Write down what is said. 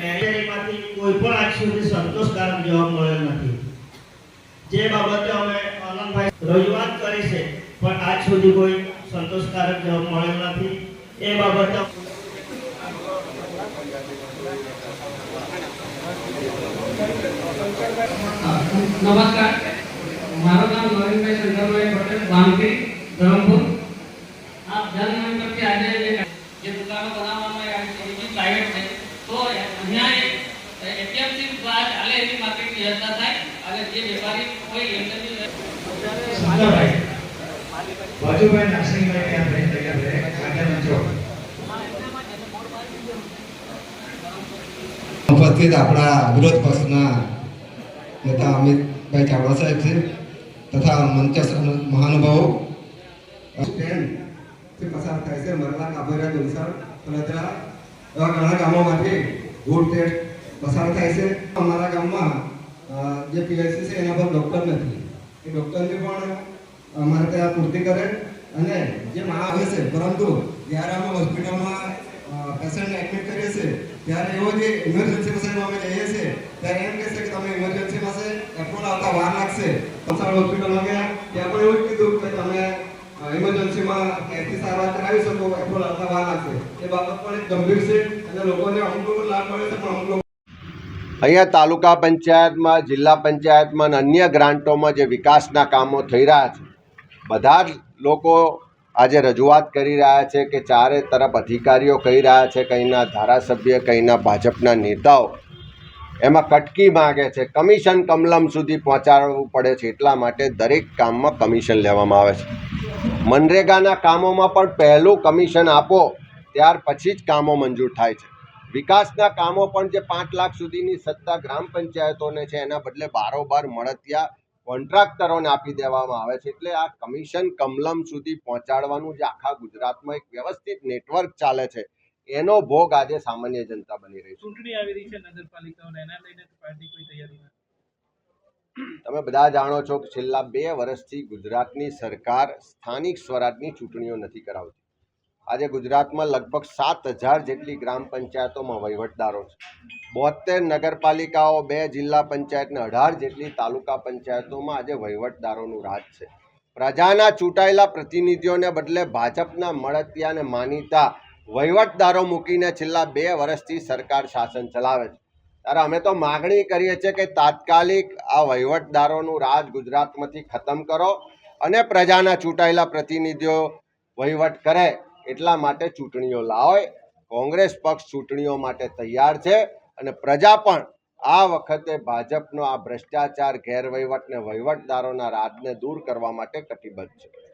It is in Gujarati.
મેરેજમાંથી કોઈ પણ આજ સુધી સંતોષકારક જવાબ મળેલ નથી. જે બાબતે અમે આનંદભાઈ રજૂઆત કરી છે, પણ આજ સુધી કોઈ સંતોષકારક જવાબ મળેલ નથી. એ બાબતે નમસ્કાર મારું નામ નવીનભાઈ શંકરભાઈ પટેલ ગામથી ધરમપુર આ જનમન પરથી આજે જે જે દુકાનો બનાવવામાં આવી છે એ બી પ્રાઇવેટ છે તો અહીંયા એપીએમસી દ્વારા ચાલે એવી માર્કેટની વ્યવસ્થા થાય અને જે વેપારી હોય એમને બી શંકરભાઈ વાજુભાઈ નરસિંહભાઈ ત્યાં રહી તૈયાર રહે આગળ મંચો ઉપસ્થિત આપણા વિરોધ પક્ષના નેતા અમિતભાઈ ચાવડા સાહેબ છે તથા મંચસ્થ મહાનુભાવો. ટ્રેનથી પસાર થાય છે મરલા કાબોરા અને ત્યાં એવા ઘણા ગામોમાંથી ગુડ ટેસ્ટ પસાર થાય છે. અમારા ગામમાં જે પીએચસી છે એના પર ડૉક્ટર નથી. એ ડૉક્ટરની પણ અમારે ત્યાં પૂર્તિ કરે અને જે મા આવે છે, પરંતુ જ્યારે અમે હોસ્પિટલમાં પેશન્ટને એડમિટ કરીએ છીએ. ત્યારે એવો જે ઇમરજન્સી પેશન્ટમાં અમે જઈએ છીએ, ત્યારે એમ કહેશે કે તમે ઇમરજન્સીમાં છે એપ્રોલ આવતા વાર લાગશે. વલસાડ હોસ્પિટલમાં ગયા ત્યાં પણ એવું જ કીધું કે તમે ઇમરજન્સીમાં કેસની સારવાર કરાવી શકો એપ્રોલ આવતા વાર લાગશે. એ બાબત પણ એક ગંભીર છે અને લોકોને અમુક લોકો લાભ મળે છે, પણ અમુક લોકો અહીંયા તાલુકા પંચાયતમાં, જિલ્લા પંચાયતમાં અને અન્ય ગ્રાન્ટોમાં જે વિકાસના કામો થઈ રહ્યા છે, બધા જ લોકો આજે રજૂઆત કરી રહ્યા છે કે ચારે તરફ અધિકારીઓ કહી રહ્યા છે કંઈના ધારાસભ્ય કંઈના ભાજપના નેતાઓ એમાં કટકી માગે છે. કમિશન કમલમ સુધી પહોંચાડવું પડે છે એટલા માટે દરેક કામમાં કમિશન લેવામાં આવે છે. મનરેગાના કામોમાં પણ પહેલું કમિશન આપો, ત્યાર પછી જ કામો મંજૂર થાય છે. વિકાસના કામો પણ જે પાંચ લાખ સુધીની સત્તા ગ્રામ પંચાયતોને છે, એના બદલે બારોબાર મળતિયા કોન્ટ્રાક્ટરોને આપી દેવામાં આવે છે. એટલે આ કમિશન કમલમ સુધી પહોંચાડવાનું જે આખા ગુજરાતમાં એક વ્યવસ્થિત નેટવર્ક ચાલે છે એનો ભોગ આજે સામાન્ય જનતા બની રહી છે. ચૂંટણી આવી રહી છે નગરપાલિકાઓને એના લઈને પાર્ટી કોઈ તૈયારી નથી. તમે બધા જાણો છો કે છેલ્લા બે વર્ષથી ગુજરાતની સરકાર સ્થાનિક સ્વરાજની ચૂંટણીઓ નથી કરાવતી. આજે ગુજરાતમાં લગભગ સાત હજાર જેટલી ગ્રામ પંચાયતોમાં વહીવટદારો છે. બોતેર નગરપાલિકાઓ, બે જિલ્લા પંચાયત ને અઢાર જેટલી તાલુકા પંચાયતોમાં આજે વહીવટદારોનું રાજ છે. પ્રજાના ચૂંટાયેલા પ્રતિનિધિઓને બદલે ભાજપના મળતિયા અને માનીતા વહીવટદારો મૂકીને છેલ્લા બે વર્ષથી સરકાર શાસન ચલાવે છે. ત્યારે અમે તો માગણી કરીએ છીએ કે તાત્કાલિક આ વહીવટદારોનું રાજ ગુજરાતમાંથી ખતમ કરો અને પ્રજાના ચૂંટાયેલા પ્રતિનિધિઓ વહીવટ કરે. એટલા માટે ચૂંટણીઓ લાવે. કોંગ્રેસ પક્ષ ચૂંટણીઓ માટે તૈયાર છે અને પ્રજા પણ આ વખતે ભાજપનો આ ભ્રષ્ટાચાર, ગેરવહીવટ ને વહીવટદારોના રાજને દૂર કરવા માટે કટિબદ્ધ છે.